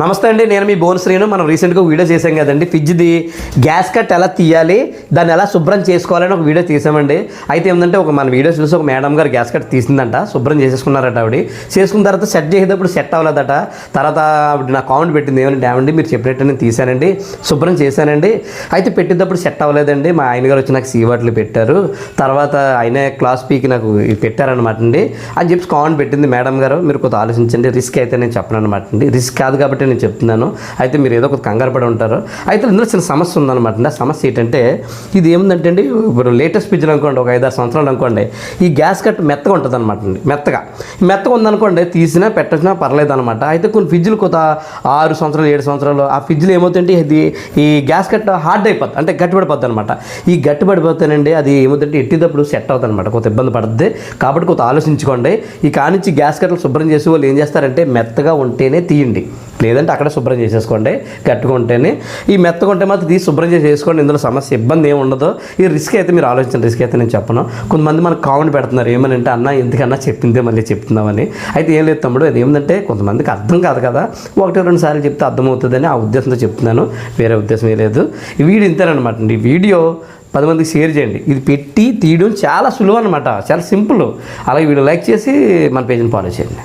నమస్తే అండి నేను మీ బోన్ శ్రీను. మనం రీసెంట్గా వీడియో చేసాం కదండి. ఫ్రిడ్జ్ది గ్యాస్ కట్ ఎలా తీయాలి దాన్ని ఎలా శుభ్రం చేసుకోవాలని ఒక వీడియో తీసామండి అయితే ఏంటంటే ఒక మన వీడియో చూసి ఒక మేడం గారు గ్యాస్ కట్ తీసిందంట శుభ్రం చేసేసుకున్నారట ఆవిడ. చేసుకున్న తర్వాత సెట్ చేసేటప్పుడు సెట్ అవ్వలేదట. తర్వాత ఆవిడ నా కామెంట్ పెట్టింది ఏమంటే ఏమండి మీరు చెప్పినట్టు నేను తీశానండి శుభ్రం చేశానండి. అయితే పెట్టేటప్పుడు సెట్ అవ్వలేదండి. మా ఆయన గారు వచ్చి నాకు సీవాట్లు పెట్టారు. తర్వాత ఆయనే క్లాస్ పీకి నాకు పెట్టారనమాట అండి. అని చెప్పి కామెంట్ పెట్టింది మేడం గారు. మీరు కొంత ఆలోచించండి రిస్క్ అయితే నేను చెప్పను అనమాట అండి. రిస్క్ కాదు కాబట్టి నేను చెప్తున్నాను. అయితే మీరు ఏదో ఒక కంగారు పడి ఉంటారు. అయితే ఇందులో చిన్న సమస్య ఉందన్నమాట ఆ సమస్య ఏంటంటే ఇది ఏముందంటే అండి ఇప్పుడు లేటెస్ట్ ఫ్రిడ్జ్లు అనుకోండి ఒక ఐదారు సంవత్సరాలు అనుకోండి ఈ గ్యాస్ కట్ మెత్తగా ఉంటుంది అనమాట అండి. మెత్తగా. మెత్తగా ఉందనుకోండి తీసినా పెట్టినా పర్లేదు అనమాట అయితే కొన్ని ఫ్రిడ్జ్లు కొత్త ఆరు సంవత్సరాలు ఏడు సంవత్సరాలు ఆ ఫ్రిడ్జ్లు ఏమవుతుంటే ఇది ఈ గ్యాస్ కట్ హార్డ్ అయిపోద్ది. అంటే గట్టిపడిపోద్ది అనమాట ఈ గట్టిపడిపోతేనండి అది ఏమవుతుంటే ఎట్టినప్పుడు సెట్ అవుతుంది అనమాట కొంత ఇబ్బంది పడుతుంది కాబట్టి కొంత ఆలోచించుకోండి. ఈ కానించి గ్యాస్ కట్టలు శుభ్రం చేసే వాళ్ళు ఏం చేస్తారంటే మెత్తగా ఉంటేనే తీయండి. లేదంటే అక్కడ శుభ్రం చేసేసుకోండి గట్టిగా ఉంటేనే. ఈ మెత్తగా ఉంటే మాత్రం తీసి శుభ్రం చేసి వేసుకోండి ఇందులో సమస్య ఇబ్బంది ఏమి ఉండదు. ఈ రిస్క్ అయితే మీరు ఆలోచించిన రిస్క్ అయితే నేను చెప్పను. కొంతమంది మనకు కామెంట్ పెడుతున్నారు ఏమని అంటే అన్న ఎందుకన్నా చెప్పిందే మళ్ళీ చెప్తున్నామని. అయితే ఏం లేదు తమ్ముడు అది ఏంటంటే కొంతమందికి అర్థం కాదు కదా. ఒకటి రెండు సార్లు చెప్తే అర్థమవుతుందని ఆ ఉద్దేశంతో చెప్తున్నాను. వేరే ఉద్దేశం ఏ లేదు. ఈ వీడియో ఇంతేనమాట అండి. ఈ వీడియో పది మందికి షేర్ చేయండి. ఇది పెట్టి తీయడం చాలా సులువు అనమాట చాలా సింపుల్. అలాగే వీడియో లైక్ చేసి మన పేజీని ఫాలో చేయండి.